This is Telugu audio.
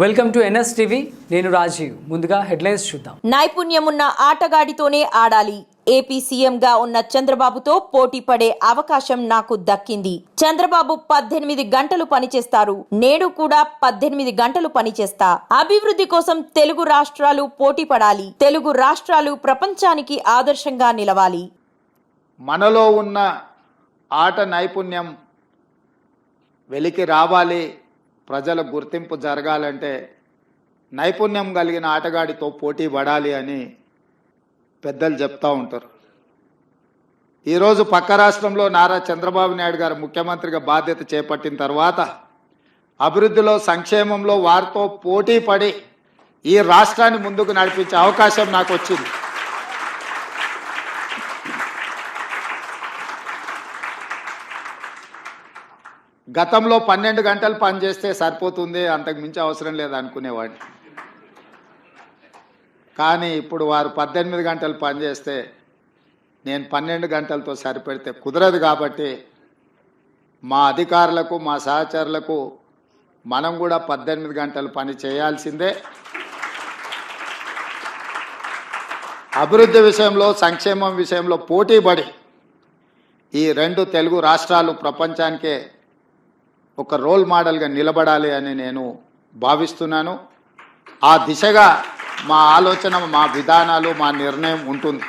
Welcome to NS TV. నేను రాజీవ్. ముందుగా హెడ్లైన్స్ చూద్దాం. నైపుణ్యమున్న ఆటగాడితోనే ఆడాలి. ఏపీ సీఎంగా ఉన్న చంద్రబాబుతో పోటీ పడే అవకాశం నాకు దక్కింది. చంద్రబాబు పద్దెనిమిది గంటలు పనిచేస్తారు. నేడు కూడా పద్దెనిమిది గంటలు పనిచేస్తా. అభివృద్ధి కోసం తెలుగు రాష్ట్రాలు పోటీ పడాలి. తెలుగు రాష్ట్రాలు ప్రపంచానికి ఆదర్శంగా నిలవాలి. మనలో ఉన్న ఆట నైపుణ్యం వెలికి రావాలి. ప్రజల గుర్తింపు జరగాలంటే నైపుణ్యం కలిగిన ఆటగాడితో పోటీ పడాలి అని పెద్దలు చెప్తూ ఉంటారు. ఈరోజు పక్క రాష్ట్రంలో నారా చంద్రబాబు నాయుడు గారు ముఖ్యమంత్రిగా బాధ్యత చేపట్టిన తర్వాత అభివృద్ధిలో సంక్షేమంలో వారితో పోటీ పడి ఈ రాష్ట్రాన్ని ముందుకు నడిపించే అవకాశం నాకు వచ్చింది. గతంలో పన్నెండు గంటలు పనిచేస్తే సరిపోతుంది అంతకు మించి అవసరం లేదు అనుకునేవాడిని. కానీ ఇప్పుడు వారు పద్దెనిమిది గంటలు పనిచేస్తే నేను పన్నెండు గంటలతో సరిపెడితే కుదరదు కాబట్టి మా అధికారులకు మా సహచరులకు మనం కూడా పద్దెనిమిది గంటలు పని చేయాల్సిందే. అభివృద్ధి విషయంలో సంక్షేమం విషయంలో పోటీపడి ఈ రెండు తెలుగు రాష్ట్రాలు ప్రపంచానికే ఒక రోల్ మోడల్గా నిలబడాలి అని నేను భావిస్తున్నాను. ఆ దిశగా మా ఆలోచన మా విధానాలు మా నిర్ణయం ఉంటుంది.